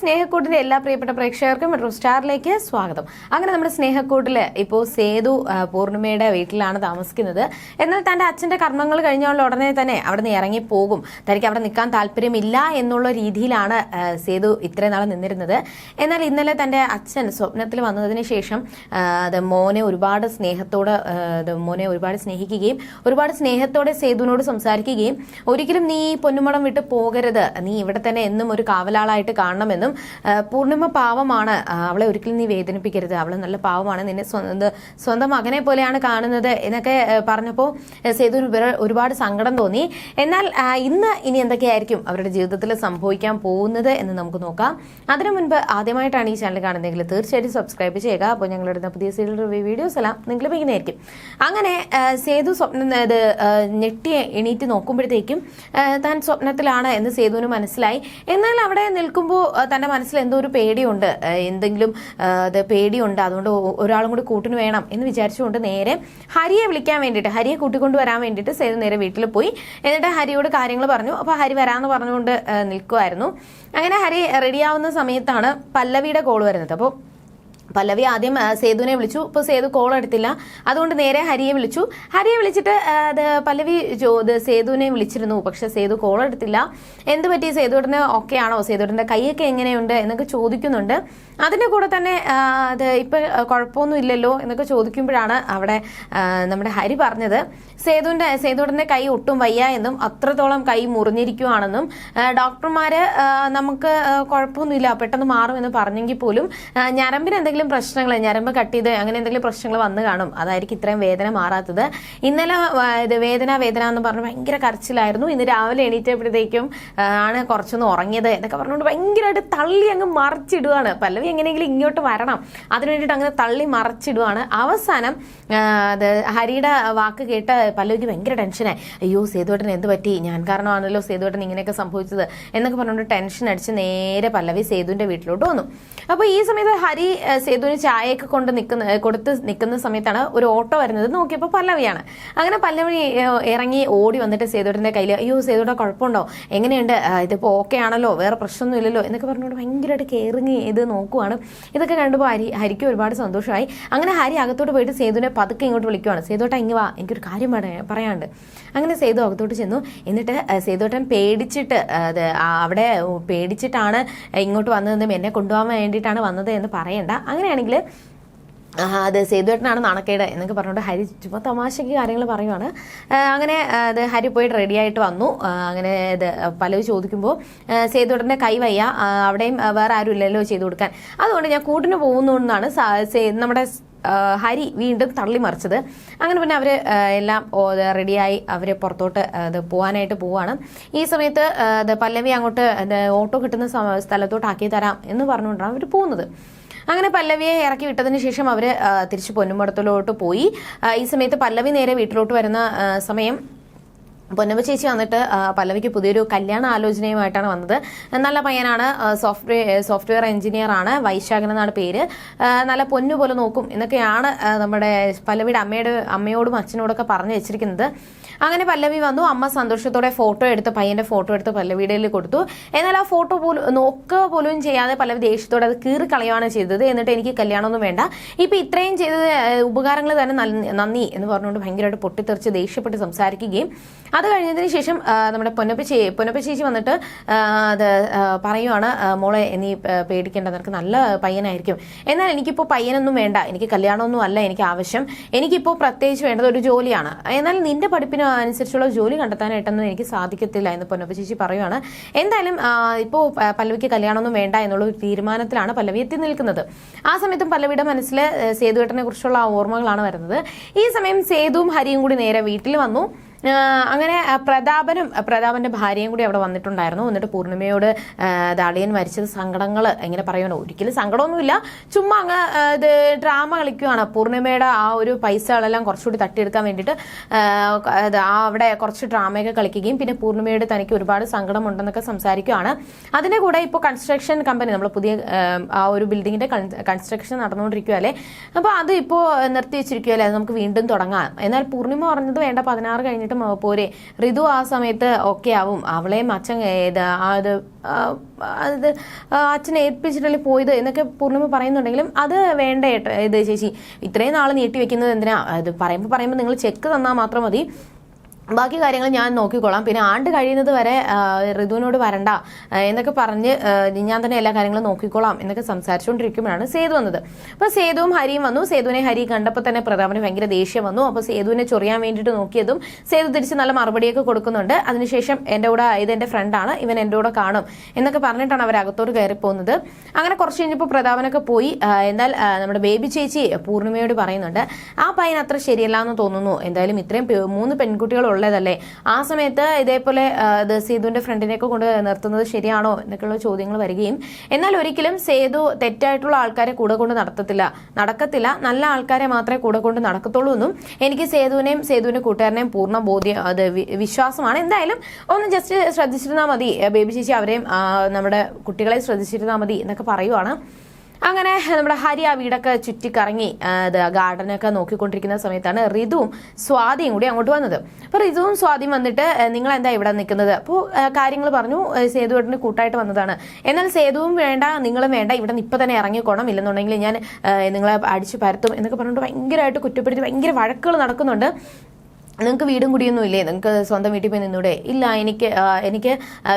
സ്നേഹക്കൂട്ടിന്റെ എല്ലാ പ്രിയപ്പെട്ട പ്രേക്ഷകർക്കും മെട്രോ സ്റ്റാറിലേക്ക് സ്വാഗതം. അങ്ങനെ നമ്മുടെ സ്നേഹക്കൂട്ടിൽ ഇപ്പോൾ സേതു പൂർണിമയുടെ വീട്ടിലാണ് താമസിക്കുന്നത്. എന്നാൽ തന്റെ അച്ഛന്റെ കർമ്മങ്ങൾ കഴിഞ്ഞുള്ള ഉടനെ തന്നെ അവിടെ നിന്ന് ഇറങ്ങി പോകും. തനിക്ക് അവിടെ നിൽക്കാൻ താല്പര്യമില്ല എന്നുള്ള രീതിയിലാണ് സേതു ഇത്രയും നാൾ നിന്നിരുന്നത്. എന്നാൽ ഇന്നലെ തന്റെ അച്ഛൻ സ്വപ്നത്തിൽ വന്നതിന് ശേഷം അത് മോനെ ഒരുപാട് സ്നേഹത്തോടെ മോനെ ഒരുപാട് സ്നേഹിക്കുകയും ഒരുപാട് സ്നേഹത്തോടെ സേതുവിനോട് സംസാരിക്കുകയും ഒരിക്കലും നീ പൊന്നുമടം വിട്ട് പോകരുത്. നീ ഇവിടെ തന്നെ എന്നും ഒരു കാവലാളായിട്ട് കാണണമെന്നും ആ, പൂർണിമ പാവമാണ്. അവളെ ഒരിക്കലും നീ വേദനിപ്പിക്കരുത്. അവൾ നല്ല പാവമാണ്. നിന്നെ സ്വന്തം മകനെ പോലെയാണ് കാണുന്നത് എന്നൊക്കെ പറഞ്ഞപ്പോൾ സേതു ഒരു- ഒരുപാട് സങ്കടം തോന്നി. എന്നാൽ ഇന്ന് ഇനി എന്തൊക്കെയായിരിക്കും അവരുടെ ജീവിതത്തിൽ സംഭവിക്കാൻ പോകുന്നത് എന്ന് നമുക്ക് നോക്കാം. അതിനു മുൻപ് ആദ്യമായിട്ടാണ് ഈ ചാനൽ കാണുന്നതെങ്കിൽ തീർച്ചയായിട്ടും സബ്സ്ക്രൈബ് ചെയ്യുക. അപ്പോൾ ഞങ്ങളുടെ പുതിയ സീരിയൽ റിവ്യൂ വീഡിയോസ് എല്ലാം നിങ്ങൾ ലഭിക്കുന്നതായിരിക്കും. അങ്ങനെ സേതു സ്വപ്നം ഇത് ഞെട്ടിയെ ഞെട്ടി എണീറ്റ് നോക്കുമ്പോഴത്തേക്കും താൻ സ്വപ്നത്തിലാണ് എന്ന് സേതുവിന് മനസ്സിലായി. എന്നാൽ അവിടെ നിൽക്കുമ്പോൾ തന്റെ മനസ്സിൽ എന്തോ ഒരു പേടിയുണ്ട്. എന്തെങ്കിലും പേടിയുണ്ട്. അതുകൊണ്ട് ഒരാളും കൂടി കൂട്ടിന് വേണം എന്ന് വിചാരിച്ചുകൊണ്ട് നേരെ ഹരിയെ വിളിക്കാൻ വേണ്ടിയിട്ട് ഹരിയെ കൂട്ടിക്കൊണ്ട് വരാൻ വേണ്ടിയിട്ട് സേതു നേരെ വീട്ടിൽ പോയി. എന്നിട്ട് ഹരിയോട് കാര്യങ്ങൾ പറഞ്ഞു. അപ്പോൾ ഹരി വരാന്ന് പറഞ്ഞുകൊണ്ട് നിൽക്കുമായിരുന്നു അങ്ങനെ ഹരി റെഡിയാവുന്ന സമയത്താണ് പല്ലവിയുടെ കോൾ വരുന്നത്. അപ്പോൾ പല്ലവി ആദ്യം സേതുവിനെ വിളിച്ചു. ഇപ്പോൾ സേതു കോൾ എടുത്തില്ല. അതുകൊണ്ട് നേരെ ഹരിയെ വിളിച്ചു. ഹരിയെ വിളിച്ചിട്ട് അത് പല്ലവി ഇത് സേതുവിനെ വിളിച്ചിരുന്നു. പക്ഷെ സേതു കോൾ എടുത്തില്ല. എന്ത് പറ്റി? സേതുടനെ ഓക്കെ ആണോ? സേതുവിന്റെ കൈയൊക്കെ എങ്ങനെയുണ്ട് എന്നൊക്കെ ചോദിക്കുന്നുണ്ട്. അതിന്റെ കൂടെ തന്നെ അത് ഇപ്പൊ കുഴപ്പമൊന്നും ഇല്ലല്ലോ എന്നൊക്കെ ചോദിക്കുമ്പോഴാണ് അവിടെ നമ്മുടെ ഹരി പറഞ്ഞത്. സേതുവിന്റെ സേതുവിന്റെ കൈ ഒട്ടും വയ്യ എന്നും അത്രത്തോളം കൈ മുറിഞ്ഞിരിക്കുവാണെന്നും ഡോക്ടർമാർ നമുക്ക് കുഴപ്പമൊന്നുമില്ല പെട്ടെന്ന് മാറുമെന്ന് പറഞ്ഞെങ്കിൽ പോലും ഞരമ്പിന് എന്തെങ്കിലും പ്രശ്നങ്ങൾ ഞരമ്പ് കട്ട് ചെയ്ത് അങ്ങനെ എന്തെങ്കിലും പ്രശ്നങ്ങൾ വന്നു കാണും. അതായിരിക്കും ഇത്രയും വേദന മാറാത്തത്. ഇന്നലെ ഇത് വേദന വേദന എന്ന് പറഞ്ഞ് ഭയങ്കര കരച്ചിലായിരുന്നു. ഇന്ന് രാവിലെ എണീറ്റപ്പോഴത്തേക്കും ആണ് കുറച്ചൊന്ന് ഉറങ്ങിയത് എന്നൊക്കെ പറഞ്ഞുകൊണ്ട് ഭയങ്കരമായിട്ട് തള്ളി അങ്ങ് മറിച്ചിടുവാണ്. പല്ലവി എങ്ങനെയെങ്കിലും ഇങ്ങോട്ട് വരണം. അതിനു വേണ്ടിയിട്ട് അങ്ങനെ തള്ളി മറിച്ചിടുവാണ്. അവസാനം അത് ഹരിയുടെ വാക്ക് കേട്ട് പല്ലവിക്ക് ഭയങ്കര ടെൻഷനായി. അയ്യോ സേതുവേട്ടൻ എന്ത് പറ്റി? ഞാൻ കാരണമാണല്ലോ സേതുവേട്ടൻ ഇങ്ങനെയൊക്കെ സംഭവിച്ചത് എന്നൊക്കെ പറഞ്ഞുകൊണ്ട് ടെൻഷൻ അടിച്ച് നേരെ പല്ലവി സേതുവിന്റെ വീട്ടിലോട്ട് വന്നു. അപ്പോൾ ഈ സമയത്ത് ഹരി സേതുവിന് ചായയൊക്കെ കൊണ്ട് നിൽക്കുന്ന കൊടുത്ത് നിൽക്കുന്ന സമയത്താണ് ഒരു ഓട്ടോ വരുന്നത് നോക്കിയപ്പോൾ പല്ലവിയാണ്. അങ്ങനെ പല്ലവി ഇറങ്ങി ഓടി വന്നിട്ട് സേതുവിന്റെ കയ്യിൽ അയ്യോ സേതുവിടെ കുഴപ്പമുണ്ടോ? എങ്ങനെയുണ്ട്? ഇതിപ്പോൾ ഓക്കെ ആണല്ലോ വേറെ പ്രശ്നമൊന്നും ഇല്ലല്ലോ? എന്നൊക്കെ പറഞ്ഞുകൊണ്ട് ഭയങ്കരമായിട്ട് കയറിങ്ങി ഇത് നോക്കുവാണ്. ഇതൊക്കെ കണ്ടപ്പോൾ ഹരി ഹരിക്ക് ഒരുപാട് സന്തോഷമായി. അങ്ങനെ ഹരി അകത്തോട്ട് പോയിട്ട് സേതുവിനെ പതുക്കെ ഇങ്ങോട്ട് വിളിക്കുവാണ്. സേതുവേട്ട ഇങ്ങ് വാ എനിക്കൊരു കാര്യം പറയാണ്ട് അങ്ങനെ സേതു അകത്തോട്ട് ചെന്നു. എന്നിട്ട് സേതുട്ടൻ പേടിച്ചിട്ട് അവിടെ പേടിച്ചിട്ടാണ് ഇങ്ങോട്ട് വന്നതെന്നും എന്നെ കൊണ്ടുപോകാൻ വേണ്ടിയിട്ടാണ് വന്നത് എന്ന് പറയണ്ട. അങ്ങനെയാണെങ്കിൽ അത് സേതുവേട്ടനാണ് നാണക്കേട് എന്നൊക്കെ പറഞ്ഞുകൊണ്ട് ഹരി ചുമ്മാ തമാശയ്ക്ക് കാര്യങ്ങൾ പറയുവാണ്. അങ്ങനെ അത് ഹരി പോയിട്ട് റെഡി ആയിട്ട് വന്നു. അങ്ങനെ ഇത് പലവ് ചോദിക്കുമ്പോൾ സേതുവേട്ടന്റെ കൈ വയ്യ. അവിടെയും വേറെ ആരും ഇല്ലല്ലോ ചെയ്തു കൊടുക്കാൻ. അതുകൊണ്ട് ഞാൻ കൂട്ടിന് പോകുന്നു എന്നാണ് നമ്മുടെ ഹരി വീണ്ടും തള്ളി മറിച്ചത് അങ്ങനെ പിന്നെ അവർ എല്ലാം റെഡിയായി അവർ പുറത്തോട്ട് അത് പോകാനായിട്ട് പോവാണ്. ഈ സമയത്ത് പല്ലവി അങ്ങോട്ട് ഓട്ടോ കിട്ടുന്ന സ്ഥലത്തോട്ട് ആക്കി തരാം എന്ന് പറഞ്ഞുകൊണ്ടാണ് അവർ പോകുന്നത്. അങ്ങനെ പല്ലവിയെ ഇറക്കി വിട്ടതിന് ശേഷം അവർ തിരിച്ച് പൊന്നുമടത്തിലോട്ട് പോയി. ഈ സമയത്ത് പല്ലവി നേരെ വീട്ടിലോട്ട് വരുന്ന സമയം പൊന്നമ്മ ചേച്ചി വന്നിട്ട് പല്ലവിക്ക് പുതിയൊരു കല്യാണ ആലോചനയുമായിട്ടാണ് വന്നത്. നല്ല പയ്യനാണ് സോഫ്റ്റ്വെയർ സോഫ്റ്റ്വെയർ എഞ്ചിനീയർ ആണ് വൈശാഖൻ എന്നാണ് പേര്. നല്ല പൊന്നു പോലെ നോക്കും എന്നൊക്കെയാണ് നമ്മുടെ പല്ലവിയുടെ അമ്മയുടെ അമ്മയോടും അച്ഛനോടൊക്കെ പറഞ്ഞു വെച്ചിരിക്കുന്നത്. അങ്ങനെ പല്ലവി വന്നു അമ്മ സന്തോഷത്തോടെ ഫോട്ടോ എടുത്ത് പയ്യന്റെ ഫോട്ടോ എടുത്ത് പല്ലവിയുടെ കൊടുത്തു. എന്നാൽ ആ ഫോട്ടോ പോലും നോക്കുക പോലും ചെയ്യാതെ പല്ലവി ദേഷ്യത്തോടെ അത് കീറി കളയുകയാണ് ചെയ്തത്. എന്നിട്ട് എനിക്ക് കല്യാണമൊന്നും വേണ്ട. ഇപ്പൊ ഇത്രയും ചെയ്തത് ഉപകാരങ്ങൾ തന്നെ നന്ദി എന്ന് പറഞ്ഞുകൊണ്ട് ഭയങ്കരമായിട്ട് പൊട്ടിത്തെറിച്ച് ദേഷ്യപ്പെട്ട് സംസാരിക്കുകയും അത് കഴിഞ്ഞതിന് ശേഷം നമ്മുടെ പൊന്നപ്പ ചേ പൊന്നപ്പ ചേച്ചി വന്നിട്ട് അത് പറയുവാണ് മോളെ നീ പേടിക്കേണ്ട നിനക്ക് നല്ല പയ്യനായിരിക്കും. എന്നാൽ എനിക്കിപ്പോൾ പയ്യനൊന്നും വേണ്ട. എനിക്ക് കല്യാണമൊന്നും അല്ല എനിക്ക് ആവശ്യം. എനിക്കിപ്പോൾ പ്രത്യേകിച്ച് വേണ്ടത് ഒരു ജോലിയാണ്. എന്നാൽ നിന്റെ പഠിപ്പിന് അനുസരിച്ചുള്ള ജോലി കണ്ടെത്താനായിട്ടൊന്നും എനിക്ക് സാധിക്കത്തില്ല എന്ന് പൊന്നപ്പ ചേച്ചി പറയുവാണ്. എന്തായാലും ഇപ്പോൾ പല്ലവിക്ക് കല്യാണമൊന്നും വേണ്ട എന്നുള്ള ഒരു തീരുമാനത്തിലാണ് പല്ലവി എത്തി നിൽക്കുന്നത്. ആ സമയത്തും പല്ലവിയുടെ മനസ്സിൽ സേതുവേട്ടനെ കുറിച്ചുള്ള ഓർമ്മകളാണ് വരുന്നത്. ഈ സമയം സേതുവും ഹരിയും കൂടി നേരെ വീട്ടിൽ വന്നു. അങ്ങനെ പ്രതാപനും പ്രതാപന്റെ ഭാര്യയും കൂടി അവിടെ വന്നിട്ടുണ്ടായിരുന്നു. എന്നിട്ട് പൂർണിമയോട് ദാളിയൻ മരിച്ചത് സങ്കടങ്ങൾ എങ്ങനെ പറയണോ ഒരിക്കലും സങ്കടമൊന്നുമില്ല. ചുമ്മാ അങ്ങ് ഇത് ഡ്രാമ കളിക്കുകയാണ് പൂർണിമയുടെ ആ ഒരു പൈസകളെല്ലാം കുറച്ചുകൂടി തട്ടിയെടുക്കാൻ വേണ്ടിയിട്ട് ആ, അവിടെ കുറച്ച് ഡ്രാമയൊക്കെ കളിക്കുകയും പിന്നെ പൂർണിമയോട് തനിക്ക് ഒരുപാട് സങ്കടമുണ്ടെന്നൊക്കെ സംസാരിക്കുകയാണ് അതിന്റെ കൂടെ ഇപ്പോൾ കൺസ്ട്രക്ഷൻ കമ്പനി നമ്മൾ പുതിയ ആ, ഒരു ബിൽഡിങ്ങിന്റെ കൺസ്ട്രക്ഷൻ നടന്നുകൊണ്ടിരിക്കുകയല്ലേ അപ്പോൾ അത് ഇപ്പോൾ നിർത്തി വെച്ചിരിക്കുകയല്ലേ നമുക്ക് വീണ്ടും തുടങ്ങാം. എന്നാൽ പൂർണിമ പറഞ്ഞത് വേണ്ട പതിനാറ് കഴിഞ്ഞിട്ട് പറഞ്ഞിട്ടും പോരെ. ഋതു ആ സമയത്ത് ഓക്കെ ആവും. അവളെയും അച്ഛൻ അത് അത് അച്ഛൻ ഏൽപ്പിച്ചിട്ടല്ലേ പോയത് എന്നൊക്കെ പൂർണിമ പറയുന്നുണ്ടെങ്കിലും അത് വേണ്ട ഇത് ചേച്ചി. ഇത്രയും നാൾ നീട്ടി വെക്കുന്നത് എന്തിനാ? അത് പറയുമ്പോൾ പറയുമ്പോൾ നിങ്ങൾ ചെക്ക് തന്നാൽ മാത്രം മതി. ബാക്കി കാര്യങ്ങൾ ഞാൻ നോക്കിക്കോളാം. പിന്നെ ആണ്ട് കഴിയുന്നത് വരെ ഋതുവിനോട് വരണ്ട എന്നൊക്കെ പറഞ്ഞ് ഞാൻ തന്നെ എല്ലാ കാര്യങ്ങളും നോക്കിക്കോളാം എന്നൊക്കെ സംസാരിച്ചുകൊണ്ടിരിക്കുമ്പോഴാണ് സേതു വന്നത്. അപ്പോൾ സേതുവും ഹരിയും വന്നു. സേതുവിനെ ഹരി കണ്ടപ്പോൾ തന്നെ പ്രതാപന് ഭയങ്കര ദേഷ്യം വന്നു. അപ്പോൾ സേതുവിനെ ചൊറിയാൻ വേണ്ടിയിട്ട് നോക്കിയതും സേതു തിരിച്ച് നല്ല മറുപടിയൊക്കെ കൊടുക്കുന്നുണ്ട്. അതിനുശേഷം എന്റെ കൂടെ ഇത് എന്റെ ഫ്രണ്ടാണ് ഇവൻ എന്റെ കൂടെ കാണും എന്നൊക്കെ പറഞ്ഞിട്ടാണ് അവർ അകത്തോട്ട് കയറി പോകുന്നത്. അങ്ങനെ കുറച്ച് കഴിഞ്ഞപ്പോൾ പ്രതാപനൊക്കെ പോയി. എന്നാൽ നമ്മുടെ ബേബി ചേച്ചി പൂർണിമയോട് പറയുന്നുണ്ട് ആ പയ്യൻ അത്ര ശരിയല്ല എന്ന് തോന്നുന്നു. എന്തായാലും ഇത്രയും മൂന്ന് പെൺകുട്ടികൾ ഉള്ളതല്ലേ? ആ സമയത്ത് ഇതേപോലെ സേതുവിന്റെ ഫ്രണ്ടിനെയൊക്കെ കൊണ്ട് നിർത്തുന്നത് ശരിയാണോ എന്നൊക്കെയുള്ള ചോദ്യങ്ങൾ വരികയും എന്നാൽ ഒരിക്കലും സേതു തെറ്റായിട്ടുള്ള ആൾക്കാരെ കൂടെ കൊണ്ട് നടത്തത്തില്ല. നടക്കത്തില്ല. നല്ല ആൾക്കാരെ മാത്രമേ കൂടെ കൊണ്ട് നടക്കത്തുള്ളൂ എന്നും എനിക്ക് സേതുവിനെയും സേതുവിന്റെ കൂട്ടുകാരനെയും പൂർണ ബോധ്യം അത് വിശ്വാസമാണ്. എന്തായാലും ഒന്ന് ജസ്റ്റ് ശ്രദ്ധിച്ചിരുന്നാൽ മതി. ബേബി ചേച്ചി അവരെയും നമ്മുടെ കുട്ടികളെ ശ്രദ്ധിച്ചിരുന്നാൽ മതി എന്നൊക്കെ പറയുവാണ്. അങ്ങനെ നമ്മുടെ ഹരി ആ വീടൊക്കെ ചുറ്റിക്കറങ്ങി ഗാർഡനൊക്കെ നോക്കിക്കൊണ്ടിരിക്കുന്ന സമയത്താണ് റിതുവും സ്വാതിയും കൂടി അങ്ങോട്ട് വന്നത്. അപ്പോൾ റിതുവും സ്വാതിയും വന്നിട്ട് നിങ്ങൾ എന്താ ഇവിടെ നിൽക്കുന്നത്? അപ്പോൾ കാര്യങ്ങൾ പറഞ്ഞു സേതു സേതുവേട്ടന് കൂട്ടായിട്ട് വന്നതാണ്. എന്നാൽ സേതുവും വേണ്ട നിങ്ങളും വേണ്ട ഇവിടെ നിന്ന് ഇപ്പം തന്നെ ഇറങ്ങിക്കോണം. ഇല്ലെന്നുണ്ടെങ്കിൽ ഞാൻ നിങ്ങളെ അടിച്ചു പരത്തും എന്നൊക്കെ പറഞ്ഞിട്ട് ഭയങ്കരമായിട്ട് കുറ്റപ്പെടുത്തി ഭയങ്കര വഴക്കുകൾ നടക്കുന്നുണ്ട്. നിങ്ങൾക്ക് വീടും കുടിയൊന്നും ഇല്ലേ? നിങ്ങൾക്ക് സ്വന്തം വീട്ടിൽ പോയി നിന്നൂടെ? ഇല്ല എനിക്ക് എനിക്ക്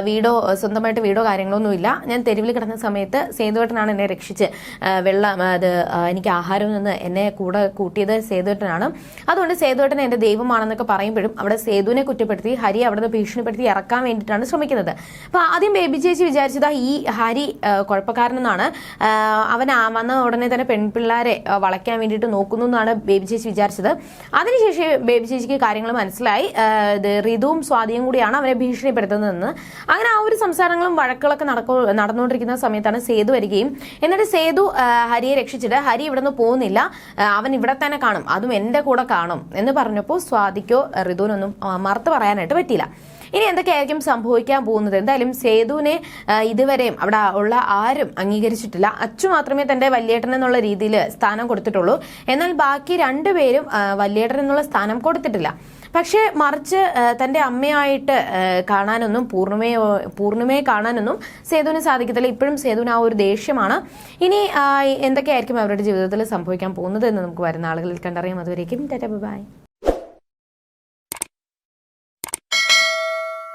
വീടോ സ്വന്തമായിട്ട് വീടോ കാര്യങ്ങളൊന്നും ഇല്ല. ഞാൻ തെരുവിൽ കിടന്ന സമയത്ത് സേതുവേട്ടനാണ് എന്നെ രക്ഷിച്ച് വെള്ളം അത് എനിക്ക് ആഹാരം നിന്ന് എന്നെ കൂടെ കൂട്ടിയത് സേതുവേട്ടനാണ്. അതുകൊണ്ട് സേതുവേട്ടൻ എന്റെ ദൈവമാണെന്നൊക്കെ പറയുമ്പോഴും അവിടെ സേതുവിനെ കുറ്റപ്പെടുത്തി ഹരി അവിടെ നിന്ന് ഭീഷണിപ്പെടുത്തി ഇറക്കാൻ വേണ്ടിയിട്ടാണ് ശ്രമിക്കുന്നത്. അപ്പോൾ ആദ്യം ബേബി ചേച്ചി വിചാരിച്ചത് ഈ ഹരി കുഴപ്പക്കാരനെന്നാണ്. അവൻ വന്ന ഉടനെ തന്നെ പെൺപിള്ളേരെ വളയ്ക്കാൻ വേണ്ടിയിട്ട് നോക്കുന്നു എന്നാണ് ബേബി ചേച്ചി വിചാരിച്ചത്. അതിനുശേഷം ബേബി ചേച്ചിക്ക് കാര്യങ്ങൾ മനസ്സിലായി. ഇത് ഋതുവും സ്വാതിയും കൂടിയാണ് അവരെ ഭീഷണിപ്പെടുത്തുന്നതെന്ന്. അങ്ങനെ ആ ഒരു സംസാരങ്ങളും വഴക്കുകളൊക്കെ നടക്കു നടന്നുകൊണ്ടിരിക്കുന്ന സമയത്താണ് സേതു വരികയും. എന്നിട്ട് സേതു ഹരിയെ രക്ഷിച്ചിട്ട് ഹരി ഇവിടെ നിന്ന് പോകുന്നില്ല അവൻ ഇവിടെ തന്നെ കാണും. അതും എന്റെ കൂടെ കാണും എന്ന് പറഞ്ഞപ്പോൾ സ്വാതിക്കോ ഋതുവിനൊന്നും മറുത്ത് പറയാനായിട്ട് പറ്റിയില്ല. ഇനി എന്തൊക്കെയായിരിക്കും സംഭവിക്കാൻ പോകുന്നത്? എന്തായാലും സേതുവിനെ ഇതുവരെയും അവിടെ ഉള്ള ആരും അംഗീകരിച്ചിട്ടില്ല. അച്ചു മാത്രമേ തന്റെ വല്യേട്ടൻ എന്നുള്ള രീതിയിൽ സ്ഥാനം കൊടുത്തിട്ടുള്ളൂ. എന്നാൽ ബാക്കി രണ്ടുപേരും വല്യേട്ടൻ എന്നുള്ള സ്ഥാനം കൊടുത്തിട്ടില്ല. പക്ഷേ മറിച്ച് തന്റെ അമ്മയായിട്ട് കാണാനൊന്നും പൂർണമേ പൂർണിമയെ കാണാനൊന്നും സേതുവിന് സാധിക്കത്തില്ല. ഇപ്പോഴും സേതുവിന് ആ ഒരു ദേഷ്യമാണ്. ഇനി എന്തൊക്കെയായിരിക്കും അവരുടെ ജീവിതത്തിൽ സംഭവിക്കാൻ പോകുന്നത് എന്ന് നമുക്ക് വരുന്ന ആളുകളിൽ കണ്ടറിയാം. അതുവരേക്കും ടാറ്റ ബൈ.